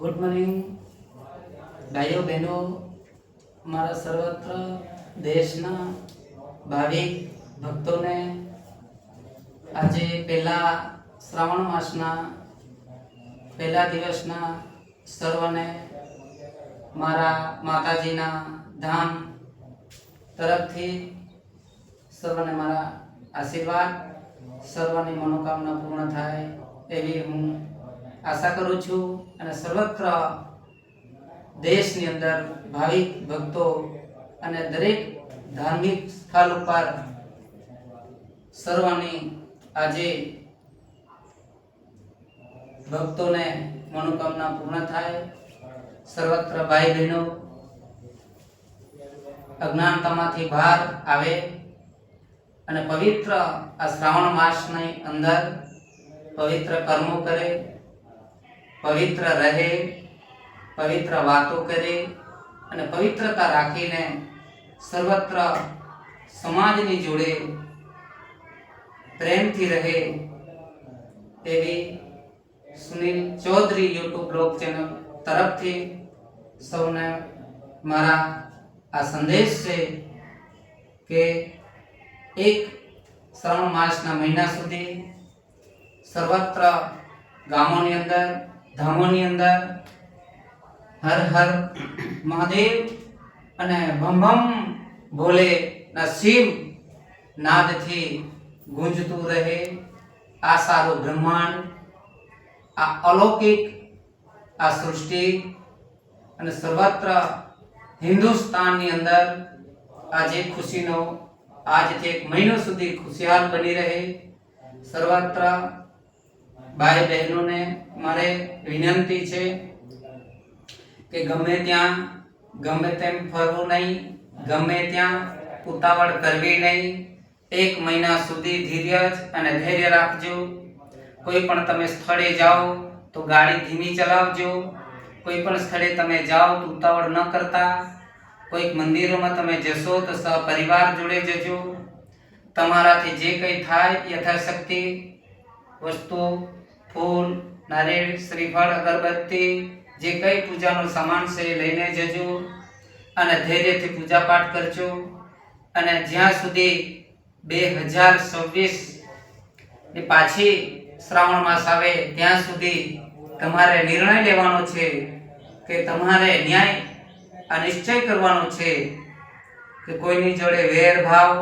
Good morning ભાઈઓ બહેનો મારા સર્વત્ર દેશના ભાવિક ભક્તોને આજે પહેલા શ્રાવણ માસના પહેલા દિવસના સર્વને મારા માતાજીના ધામ તરફથી સર્વને મારા આશીર્વાદ, સર્વની મનોકામના પૂર્ણ થાય એવી હું આશા કરું છું. અને સર્વત્ર દેશની અંદર ભાવિક ભક્તો અને દરેક ધાર્મિક સ્થળ ઉપર સર્વની આજે ભક્તોને મનોકામના પૂર્ણ થાય. સર્વત્ર ભાઈ બહેનો અજ્ઞાનતામાંથી બહાર આવે અને પવિત્ર આ શ્રાવણ માસની અંદર પવિત્ર કર્મો કરે. પવિત્ર રહે, પવિત્ર વાતો કરે અને પવિત્રતા રાખીને સર્વત્ર સમાજની જોડે પ્રેમથી રહે એવી Sunil Chaudhari YouTube vlog channel તરફથી સૌને મારા આ સંદેશ છે કે એક શ્રાવણ માસના મહિના સુધી સર્વત્ર ગામોની અંદર ધામોની અંદર હર હર મહાદેવ અને ભમ ભમ ભોલે ના શિવ નાદથી ગુંજતું રહે. આ સારું બ્રહ્માંડ, આ અલૌકિક, આ સૃષ્ટિ અને સર્વત્ર હિન્દુસ્તાનની અંદર આજે ખુશીનો, આજથી એક મહિનો સુધી ખુશિયાલ બની રહે. સર્વત્ર ભાઈ બહેનોને મારે વિનંતી છે કે ગમે ત્યાં, ગમે તેમ ફરવું નહીં, ગમે ત્યાં ઉતાવળ કરવી નહીં, એક મહિના સુધી ધીરજ અને ધૈર્ય રાખજો. કોઈ પણ તમે સ્થળે જાઓ તો ગાડી ધીમી ચલાવજો. કોઈ પણ સ્થળે તમે જાઓ તો ઉતાવળ ન કરતા. કોઈક મંદિરોમાં તમે જશો તો સહપરિવાર જોડે જજો. તમારાથી જે કંઈ થાય યથાશક્તિ વસ્તુ ફૂલ, નારિયેળ, શ્રીફળ, અગરબત્તી, જે કંઈ પૂજાનો સામાન છે લઈને જજો અને ધૈર્યથી પૂજા પાઠ કરજો. અને જ્યાં સુધી બે હજાર છવ્વીસની પાછી શ્રાવણ માસ આવે, ત્યાં સુધી તમારે નિર્ણય લેવાનો છે કે તમારે ન્યાય આ નિશ્ચય કરવાનો છે કે કોઈની જોડે વેર ભાવ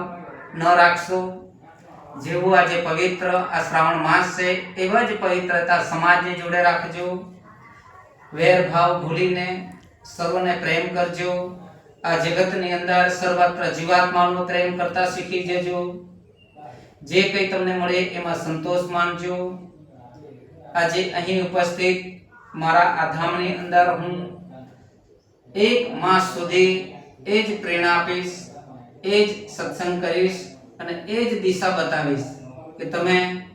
ન રાખશો. જેવું આજે પવિત્ર આ શ્રાવણ માસ છે, એવા જ પવિત્રતા સમાજની જોડે રાખજો. વેરભાવ ભૂલીને સર્વને પ્રેમ કરજો. આ જગતની અંદર સર્વત્ર જીવાત્માનો પ્રેમ કરતા શીખી જજો. જે કંઈ તમને મળે એમાં સંતોષ માનજો. આજે અહીં ઉપસ્થિત મારા આ ધામની અંદર હું એક માસ સુધી એ જ પ્રેરણા આપીશ, એ જ સત્સંગ કરીશ. અને એ જ દિશા બતાવીશ કે તમે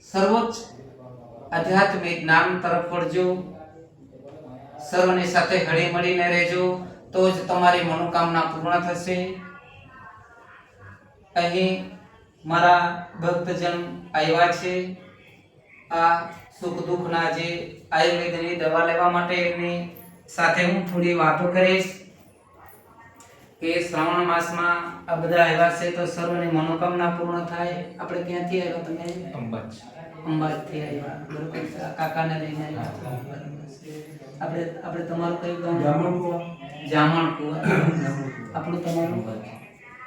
સર્વોચ્ચ આધ્યાત્મિક જ્ઞાન તરફ વળજો. સર્વની સાથે હળી મળીને રહેજો. તો જ તમારી મનોકામના પૂર્ણ થશે. અહીં મારા ભક્તજન આવ્યા છે. આ સુખ દુઃખના જે આયુર્વેદની દવા લેવા માટે એમની સાથે હું થોડી વાતો કરીશ. કે શ્રાવણ માસમાં આ બધા આવ્યા છે તો સર્વની મનોકામના પૂર્ણ થાય. આપણે ક્યાંથી આવ્યા તમે? અંબાજ. અંબાજથી આવ્યા. બરોબર કાકાને લઈને આવ્યા. આપણે આપણે તમારું કયું ગામ? જામણ કુવા આપણું તમારું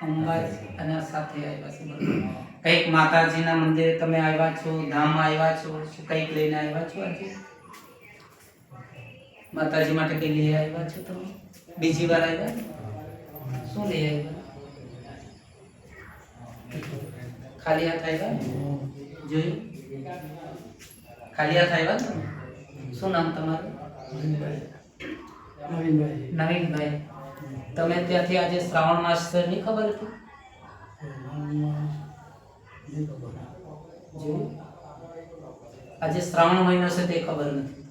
અંબાજ. અને સાથે આવ્યા છે. બરોબર. કંઈક માતાજીના મંદિરે તમે આવ્યા છો? ધામમાં આવ્યા છો? કંઈક કંઈક લઈને આવ્યા છો આજે? માતાજી માટે કંઈ લઈ આવ્યા છો તમે? બીજી વાર આવ્યા? શું લઈ આવ્યા? ખાલી હાથ આવ્યા? જોયું? ખાલી હાથ આવ્યા શું નામ તમારું? નવીનભાઈ. તમે ત્યાંથી આજે શ્રાવણ માસ નહીં ખબર હતી? આજે શ્રાવણ મહિનો છે, તે ખબર નથી.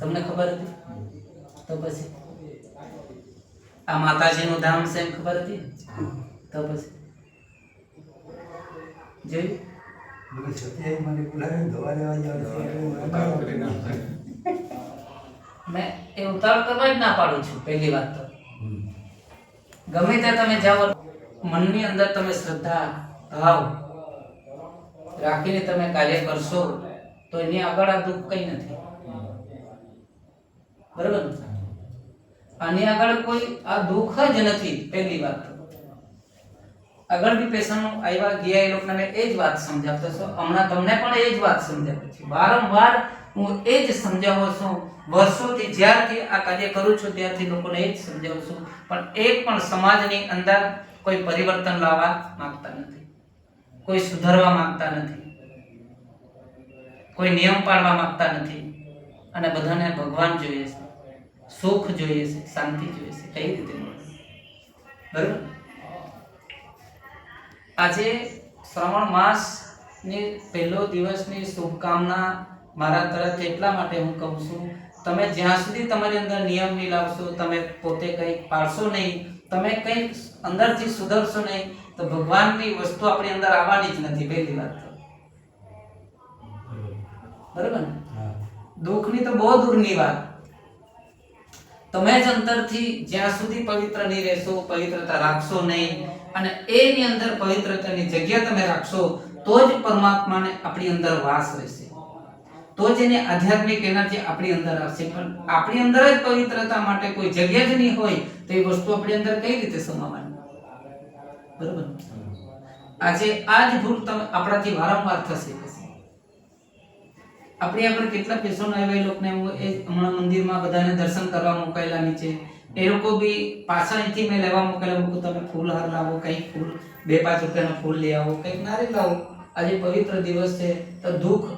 તમને ખબર હતી? તો પછી? આ માતાજીનું ધામ છે એમ ખબર હતી? તો પછી? જોયું? મને સત્યાવી મને બોલાવે દવા લેવા જાવ દવા કરીને આવશે. મેં એ ઉતાવળ કરવા જ ના પાડું છું પહેલી વાત તો. ગમે ત્યાં તમે જાઓ મનની અંદર તમે શ્રદ્ધા ભાવ રાખીને તમે કાર્ય કરશો તો એની આગળ આ દુઃખ કઈ નથી. બરાબર ને? આની આગળ કોઈ આ દુઃખ જ નથી, પહેલી વાત. આગળ બી પેશન્ટ આવ્યા, ગયા, એ લોકોને એ જ વાત સમજાવતો છું હમણાં તમને પણ એ જ વાત સમજાવું છું. વારંવાર હું એ જ સમજાવું છું. વર્ષોથી જ્યારથી આ કાર્ય કરું છું, ત્યારથી લોકોને એ જ સમજાવું છું. પણ એક પણ સમાજની અંદર કોઈ પરિવર્તન લાવવા માંગતા નથી. કોઈ સુધારવા માંગતા નથી. કોઈ નિયમ પાડવા માંગતા નથી. અને બધાને ભગવાન જોઈએ છે. સુખ જોઈએ છે શાંતિ જોઈએ છે કઈ રીતે મળે? બરાબર? આજે શ્રાવણ માસની પહેલો દિવસની શુભકામના મારા તરફ એટલા માટે હું કહું છું તમે જ્યાં સુધી તમારી અંદર નિયમ નહીં લાવશો તમે પોતે કંઈક પાડશો નહીં તમે કંઈક અંદરથી સુધરશો નહીં તો ભગવાનની વસ્તુ આપણી અંદર આવવાની જ નથી પહેલી વાત તો. બરાબર ને? દુઃખની તો બહુ દૂરની વાત. તમે જ અંતરથી જ્યાં સુધી પવિત્ર નહીં રહેશો પવિત્રતા રાખશો નહીં. અને એની અંદર પવિત્રતાની જગ્યા તમે રાખશો તો જ પરમાત્માને આપણી અંદર વાસ રહેશે. તો જ એની આધ્યાત્મિક એનર્જી આપણી અંદર આવશે. પણ આપણી અંદર જ પવિત્રતા માટે કોઈ જગ્યા જ નહીં હોય તો એ વસ્તુ આપણી અંદર કઈ રીતે સમાવાની બરોબર? આજે આ જ ભૂલ તમે આપણાથી વારંવાર થશે. આપણે આગળ કેટલા પેશન્ટ આવ્યા એ લોકોને હું એ હમણાં મંદિરમાં બધાને દર્શન કરવા મોકલેલા નીચે. એ લોકો બી પાછા અહીંથી મેં લેવા મોકલેલા મૂકું તમે ફૂલ હાર લાવો કંઈક ફૂલ બે પાંચ રૂપિયાના ફૂલ લઈ આવો કંઈક નારી લાવો આજે પવિત્ર દિવસ છે તો દુઃખ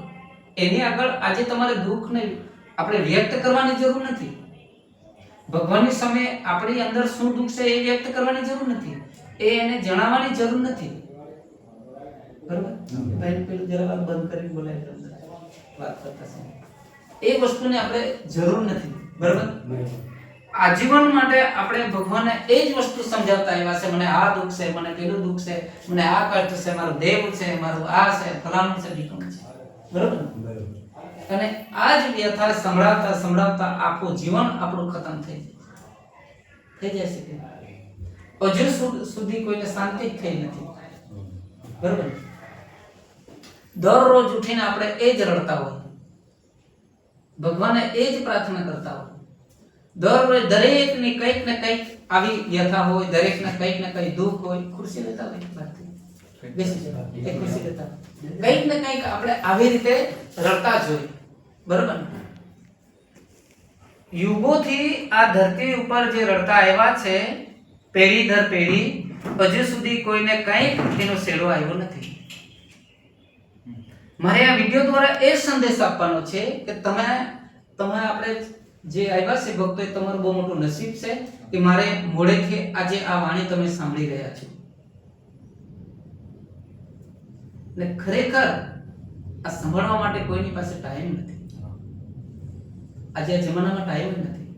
એની આગળ આજે તમારે દુઃખને આપણે વ્યક્ત કરવાની જરૂર નથી. ભગવાનની સામે આપણી અંદર શું દુઃખ છે એ વ્યક્ત કરવાની જરૂર નથી. એ એને જણાવવાની જરૂર નથી. બરોબર? બેન પેલું જરા બંધ કરી બોલાય. વાત કરતા સમયે. એ વસ્તુને આપણે જરૂર નથી. બરાબર? આજીવન માટે આપણે ભગવાનને એ જ વસ્તુ સમજાવતા આવ્યા છે મને આ દુઃખ છે મને પેલું દુઃખ છે મને આ કષ્ટ છે મારું દેવ છે મારું આ છે ફલાણું છે ઢીકણું છે. બરાબર? અને આ જ વ્યથા સંભળાવતા સંભળાવતા આખું જીવન આપણું ખતમ થઈ જાય. થઈ જાય છે હજુ સુધી કોઈને શાંતિ જ થઈ નથી. બરોબર? દરરોજ ઉઠીને આપણે એ જ રડતા હોય. ભગવાને એ જ પ્રાર્થના કરતા હોય. દરરોજ દરેકની કંઈક ને કંઈક આવી વ્યથા હોય દરેકને કંઈક ને કંઈક દુઃખ હોય ખુરશી લેતા હોય. બેસી ખુરશી લેતા કંઈક ને કંઈક આપણે આવી રીતે રડતા જ હોય. બરોબર? યુગોથી આ ધરતી ઉપર જે રડતા આવ્યા છે પેઢી દર પેઢી હજુ સુધી કોઈને કંઈક એનો શેડો આવ્યો નથી. મારે આ વીડિયો દ્વારા એ સંદેશ આપવાનો છે કે તમે તમે આપણે જે આવ્યા છે ભક્તો, એ તમારું બહુ મોટું નસીબ છે કે મારે મોડેથી આજે આ વાણી તમે સાંભળી રહ્યા છો. ને ખરેખર આ સાંભળવા માટે કોઈની પાસે ટાઈમ નથી. આજે આ જમાનામાં ટાઈમ નથી.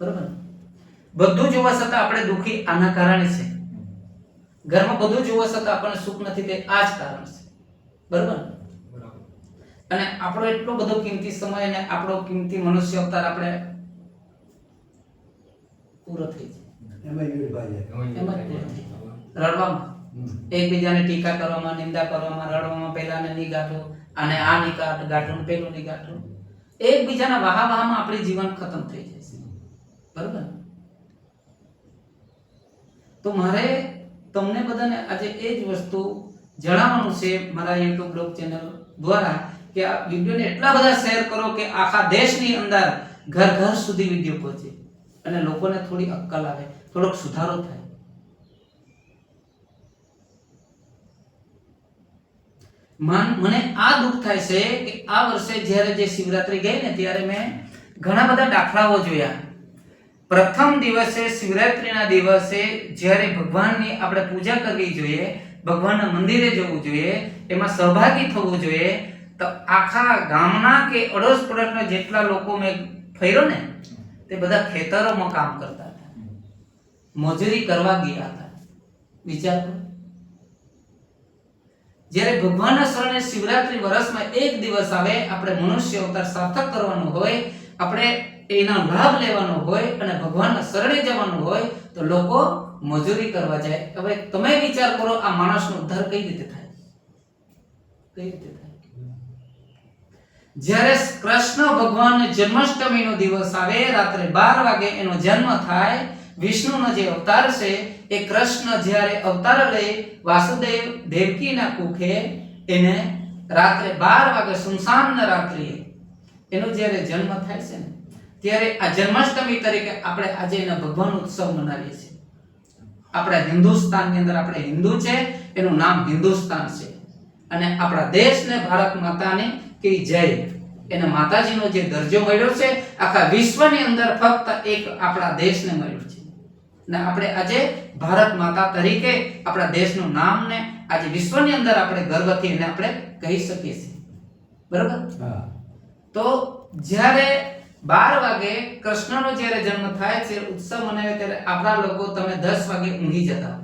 બરોબર? બધું જોવા છતાં આપણે દુઃખી આના કારણે છે. ઘરમાં બધું જોવા છતાં આપણને સુખ નથી તે આ જ કારણ છે. બરોબર? અને આપણો એટલો બધો કિંમતી સમય અને આપણો કિંમતી મનુષ્ય અવતાર આપણે પૂરો થઈ જાય. રડવામાં. એકબીજાને ટીકા કરવામાં નિંદા કરવામાં રડવામાં પેલાને ની ગાંઠો અને આ નિકાટ ગાંઠ ગાંઠો ને પેલું ની ગાંઠો એકબીજાના વાહા વાહામાં આપણી જીવન ખતમ થઈ જાય છે. બરોબર? તો મારે તમને બધાને આજે એ જ વસ્તુ જણાવવાનું છે મારા YouTube બ્લોગ ચેનલ દ્વારા કે આ વિડિયોને એટલા બધા શેર કરો કે આખા દેશની અંદર ઘર ઘર સુધી વિડિયો પહોંચે. અને લોકોને થોડી અક્કલ આવે, થોડોક સુધારો થાય. મન, મને આ દુઃખ થાય છે કે આ વર્ષે જ્યારે જે શિવરાત્રી ગઈ ને ત્યારે મેં ઘણા બધા દાખલાઓ જોયા. પ્રથમ દિવસે શિવરાત્રીના દિવસે જ્યારે ભગવાનની આપણે પૂજા કરવી જોઈએ ભગવાનના મંદિરે જવું જોઈએ, એમાં સહભાગી થવું જોઈએ, તો આખા ગામના કે અડોશ પડોશના જેટલા લોકો મેં ફર્યો ને, તે બધા ખેતરોમાં કામ કરતા હતા. મજૂરી કરવા ગયા હતા. વિચાર જ્યારે ભગવાનના શરણે શિવરાત્રી વર્ષમાં એક દિવસ આવે, આપણે મનુષ્ય અવતાર સાર્થક કરવાનો હોય, આપણે એનો લાભ લેવાનો હોય અને ભગવાનના શરણે જવાનું હોય, તો લોકો મજૂરી કરવા જાય હવે તમે વિચાર કરો આ માણસનો ઉદ્ધાર કઈ રીતે થાય? કઈ રીતે થાય? જ્યારે કૃષ્ણ ભગવાન જન્માષ્ટમીનો દિવસ આવે, રાત્રે બાર વાગે એનો જન્મ થાય, વિષ્ણુનો જે અવતાર છે, એ કૃષ્ણ જ્યારે અવતાર લઈ વાસુદેવ દેવકીના કુખે એને રાત્રે બાર વાગે સુનસાન રાત્રિએ એનો જ્યારે જન્મ થાય છે ને, ત્યારે આ જન્માષ્ટમી તરીકે આપણે આજે એના ભગવાન ઉત્સવ મનાવીએ છીએ. આપણા હિન્દુસ્તાનની અંદર આપણે હિન્દુ છે એનું નામ હિન્દુસ્તાન છે. અને આપણા દેશને ભારત માતાની કે જય. એને માતાજીનો જે દરજ્જો મળ્યો છે આખા વિશ્વની અંદર ફક્ત એક આપણા દેશને મળ્યો છે. ને આપણે આજે ભારત માતા તરીકે આપણા દેશનું નામ ને આજે વિશ્વની અંદર આપણે ગર્વથી એને આપણે કહી શકીએ છીએ. બરાબર? તો જ્યારે બાર વાગે કૃષ્ણનો જ્યારે જન્મ થાય છે, ઉત્સવ મનાવે ત્યારે આપણા લોકો તમે દસ વાગે ઊંઘી જતા.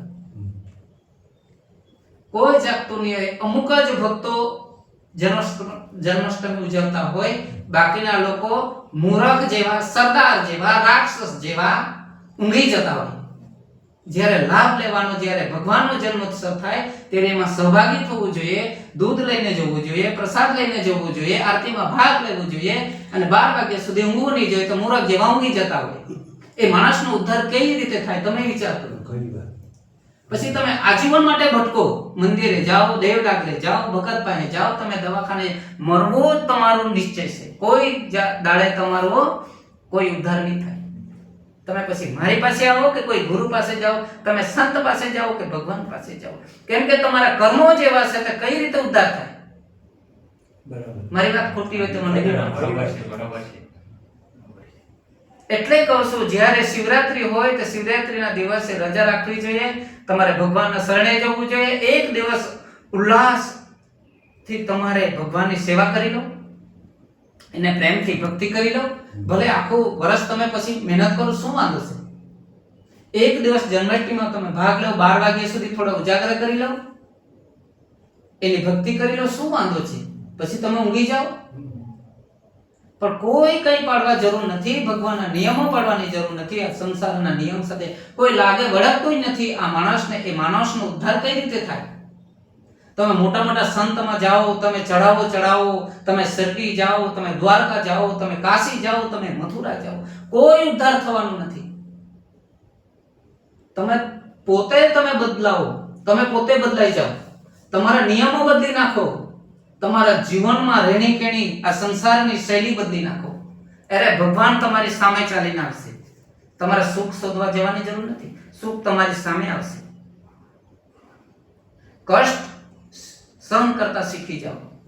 કોઈ જાગતું નહીં હોય અમુક જ ભક્તો જન્માષ્ટમી ઉજવતા હોય, બાકીના લોકો મૂરખ જેવા, સરદાર જેવા, રાક્ષસ જેવા ઊંઘી જતા હોય જ્યારે લાભ લેવાનો જ્યારે ભગવાનનો જન્મોત્સવ થાય ત્યારે એમાં સહભાગી થવું જોઈએ દૂધ લઈને જવું જોઈએ પ્રસાદ લઈને જવું જોઈએ આરતીમાં ભાગ લેવો જોઈએ અને બાર વાગ્યા સુધી ઊંઘવું નહીં જોઈએ તો મૂરખ જેવા ઊંઘી જતા હોય. એ માણસનો ઉદ્ધાર કઈ રીતે થાય તમે વિચાર કરો. ઘણી પછી તમે આજીવન માટે ભટકો મંદિરે જાઓ દેવડાગરે જાઓ ભગત પાસે જાઓ તમે દવાખાને મરવો જ તમારો નિશ્ચય છે. કોઈ દાડે તમારો કોઈ ઉદ્ધાર નહીં થાય. તમે પછી મારી પાસે આવો કે કોઈ ગુરુ પાસે જાઓ? તમે સંત પાસે જાઓ કે ભગવાન પાસે જાઓ? કેમ કે તમારા કર્મો જેવા છે તો કઈ રીતે ઉદ્ધાર થાય? મારી વાત ખોટી હોય તો મને કહેજો. બરોબર છે બરોબર છે. એટલે કહું છું જ્યારે શિવરાત્રી હોય તો શિવરાત્રીના દિવસે રજા રાખવી જોઈએ તમારે ભગવાનના શરણે જવું જોઈએ. એક દિવસ ઉલ્લાસથી તમારે ભગવાનની સેવા કરી લો. એને પ્રેમથી ભક્તિ કરી લો. ભલે આખું વર્ષ તમે પછી મહેનત કરો, શું વાંધો છે? એક દિવસ જન્માષ્ટમીમાં તમે ભાગ લો, બાર વાગ્યા સુધી થોડો ઉજાગર કરી લો. એની ભક્તિ કરી લો, શું વાંધો છે? પછી તમે ઊંઘી જાઓ. પણ કોઈ કઈ પાડવા જરૂર નથી, ભગવાનના નિયમો પાડવાની જરૂર નથી, આ સંસારના નિયમ સાથે કોઈ લાગે, વળગતું જ નથી. આ માણસને, એ માણસનો ઉદ્ધાર કઈ રીતે થાય? તમે મોટા મોટા સંતમાં જાઓ, તમે ચઢાવો ચડાવો તમે સરકી જાઓ, તમે દ્વારકા જાઓ, તમે કાશી જાઓ, તમે મથુરા જાઓ. કોઈ ઉદ્ધાર થવાનું નથી. તમે પોતે તમે બદલાવો. તમે પોતે બદલાઈ જાઓ. તમારા નિયમો બદલી નાખો. તમારા જીવનમાં રહેણી કેણી આ સંસારની શૈલી બદલી નાખો. અરે ભગવાન તમારી સામે ચાલીને આવશે. તમારે સુખ શોધવા જવાની જરૂર નથી. સુખ તમારી સામે આવશે. કષ્ટ સહન કરતા શીખી જાઓ.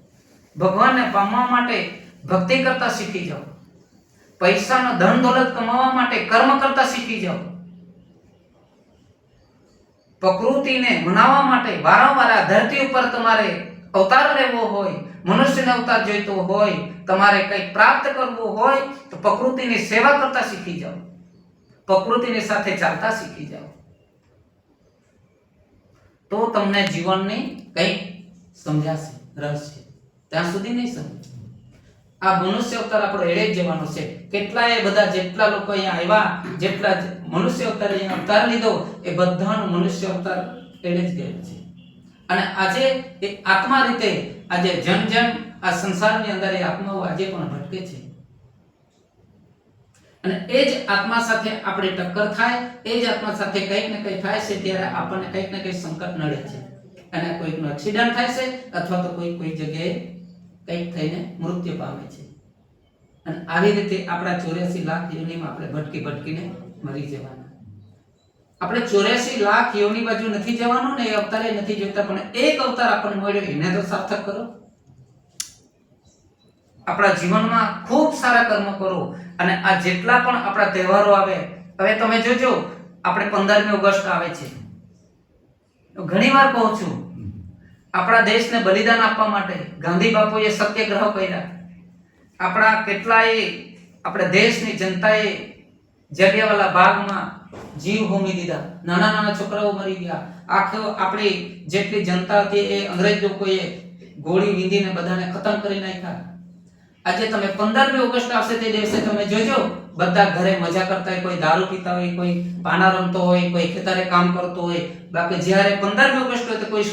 ભગવાનને પામવા માટે ભક્તિ કરતા શીખી જાઓ. પૈસાનો ધન દોલત કમાવા માટે કર્મ કરતા શીખી જાઓ. પ્રકૃતિને મનાવવા માટે વારંવાર આ ધરતી ઉપર તમારે અવતાર લેવો હોય, મનુષ્યનો અવતાર જોઈતો હોય, તમારે કંઈક પ્રાપ્ત કરવું હોય, તો પ્રકૃતિની સેવા કરતા શીખી જાઓ. પ્રકૃતિની સાથે ચાલતા શીખી જાઓ. તો તમને જીવનની કંઈક સમજાશે રસ ત્યાં સુધી નહીં સમજ. આ મનુષ્ય અવતાર આપણો એડે જવાનો છે. કેટલાય બધા જેટલા લોકો અહીંયા આવ્યા, જેટલા મનુષ્ય અવતાર અહીંયા અવતાર લીધો, એ બધાનો મનુષ્ય અવતાર એડે જ ગયેલો છે. અને આજે એ આત્મા રીતે, આજે જન જન આ સંસારની અંદર એ આત્માઓ આજે પણ ભટકે છે. અને એ જ આત્મા સાથે આપણે ટક્કર થાય, એ જ આત્મા સાથે કંઈક ને કંઈક થાય છે, ત્યારે આપણને કંઈક ને કંઈક સંકટ નડે છે. અને કોઈકનો એક્સિડન્ટ થાય છે અથવા તો કોઈ કોઈ જગ્યાએ કંઈક થઈને મૃત્યુ પામે છે. અને આવી રીતે આપણા ચોર્યાસી લાખ યોનીમાં આપણે ભટકી ભટકીને મરી જવાના. આપણે ચોર્યાસી લાખ યોની બાજુ નથી જવાનું ને એ અવતારે નથી જોતા, પણ એક અવતાર આપણને મળ્યો, એને તો સાર્થક કરો. આપણા જીવનમાં ખૂબ સારા કર્મ કરો અને આ જેટલા પણ આપણા તહેવારો આવે, હવે તમે જોજો, આપણે પંદરમી ઓગસ્ટ આવે છે. ઘણી વાર કહું છું, આપણા દેશને બલિદાન આપવા માટે ગાંધી બાપુએ સત્યાગ્રહ કર્યા. આપણા કેટલાય, આપણે દેશની જનતાએ જલિયાવાલા બાગમાં જીવ હોમી દીધા. નાના નાના છોકરાઓ મરી ગયા. આખો આપણી જેટલી જનતા હતી એ અંગ્રેજ લોકોએ ગોળી વિંધીને બધાને ખતમ કરી નાખ્યા. આજે તમે પંદરમી ઓગસ્ટ આવશે તે દિવસે તમે જોજો. બધા ઘરે મજા કરતા હોય કોઈ દારૂ પીતા હોય કોઈ પાના રમતો હોય કોઈ ખેતરે કામ કરતો હોય. બાકી જ્યારે પંદરમી ઓગસ્ટ હોય તો કોઈ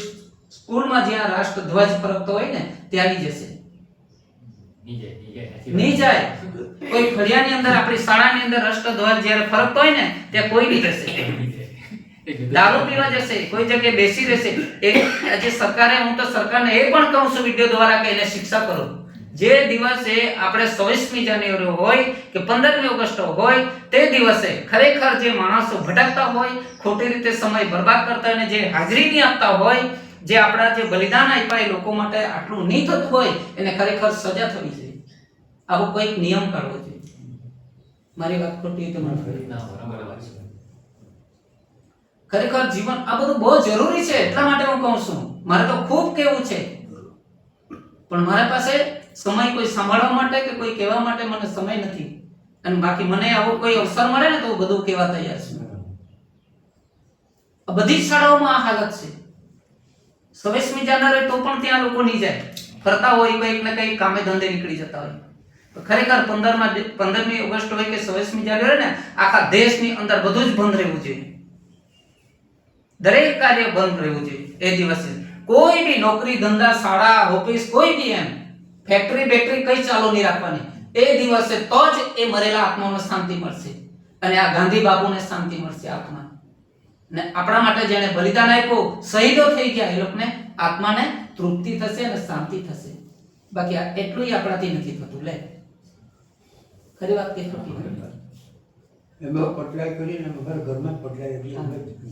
સ્કૂલમાં જ્યાં રાષ્ટ્રધ્વજ ફરકતો હોય ને ત્યાં આવી જશે. નહીં જાય કોઈ ફળિયાની અંદર આપણી શાળાની અંદર રાષ્ટ્રધ્વજ જ્યારે ફરકતો હોય ને ત્યાં કોઈ નહીં જશે. દારૂ પીવા જશે કોઈ જગ્યાએ બેસી રહેશે. એ આજે સરકારે હું તો સરકારને એ પણ કહું છું વીડિયો દ્વારા કે એને શિક્ષા કરો. જે દિવસે આપણે 26મી જાન્યુઆરી હોય કે 15મી ઓગસ્ટ હોય તે દિવસે ખરેખર જે માણસો ભટકતા હોય ખોટી રીતે સમય બરબાદ કરતા હોય અને જે હાજરી નહીં આપતા હોય જે આપણા જે બલિદાન આપ્યા એ લોકો માટે આટલું નહીં થતું હોય એને ખરેખર સજા થવી જોઈએ. આવો કોઈક નિયમ કાઢવો જોઈએ. મારી વાત ખોટી તો. ખરેખર જીવન આ બધું બહુ જરૂરી છે એટલા માટે હું કહું છું. મારે તો ખૂબ કેવું છે. પણ મારા પાસે સમય કોઈ સાંભળવા માટે કે કોઈ કહેવા માટે મને સમય નથી. અને બાકી મને આવો કોઈ અવસર મળે ને તો બધું કહેવા તૈયાર છું. બધી જ શાળાઓમાં આ હાલત છે. છવ્વીસમી જાન્યુઆરી તો પણ ત્યાં લોકો નહીં જાય. ફરતા હોય કંઈક ને કંઈક કામે ધંધે નીકળી જતા હોય. ખરેખર પંદરમાં પંદરમી ઓગસ્ટ હોય કે છવ્વીસમી જાન્યુઆરી ને, આખા દેશની અંદર બધું જ બંધ રહેવું જોઈએ. દરેક કાર્ય બંધ રહેવું જોઈએ. એ દિવસે કોઈ બી નોકરી, ધંધા, શાળા, ઓફિસ, કોઈ બી એમ ફેક્ટરી બેટરી કઈ ચાલુ નહીં રાખવાની. એ દિવસે તો જ એ મરેલા આત્માઓને શાંતિ મળશે. અને આ ગાંધી બાપુને શાંતિ મળશે આત્મા ને આપણા માટે જેણે બલિદાન આપ્યું, શહીદો થઈ ગયા, એ લોકોને આત્માને તૃપ્તિ થશે અને શાંતિ થશે. બાકી આ એટલું આપણાથી નથી થતું. લે. ખરી વાત કે ખોટી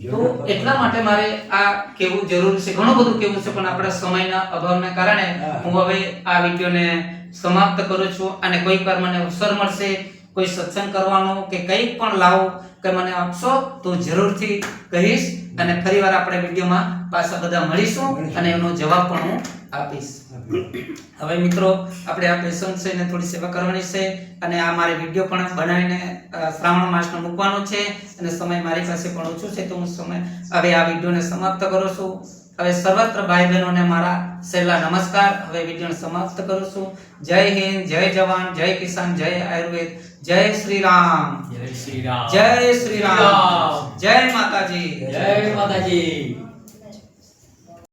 તો એટલા માટે મારે આ કેવું જરૂર છે? ઘણું બધું કેવું છે પણ આપણા સમયના અભાવને કારણે હું. હવે આ વિડીયોને સમાપ્ત કરું છું અને કોઈક વાર મને અવસર મળશે કોઈ સત્સંગ કરવાનો કે કંઈક પણ લાવો કે મને આપશો તો જરૂરથી કહીશ. અને ફરીવાર આપણે વિડીયોમાં પાછા બધા મળીશું અને એનો જવાબ પણ હું આપીશ. હવે મિત્રો આપણે આ પેશન્ટ છે એને થોડી સેવા કરવાની છે અને આ મારે વીડિયો પણ બનાવીને શ્રાવણ માસનો મૂકવાનો છે અને સમય મારી પાસે પણ ઓછો છે તો હું સમય હવે આ વિડીયોને સમાપ્ત કરું છું. હવે સર્વત્ર ભાઈ બહેનોને મારા છેલ્લા નમસ્કાર. હવે વિડીયોને સમાપ્ત કરું છું. જય હિન્દ જય જવાન જય કિસાન જય આયુર્વેદ. જય શ્રી રામ. જય શ્રી રામ. જય શ્રી રામ. જય માતાજી. જય માતાજી.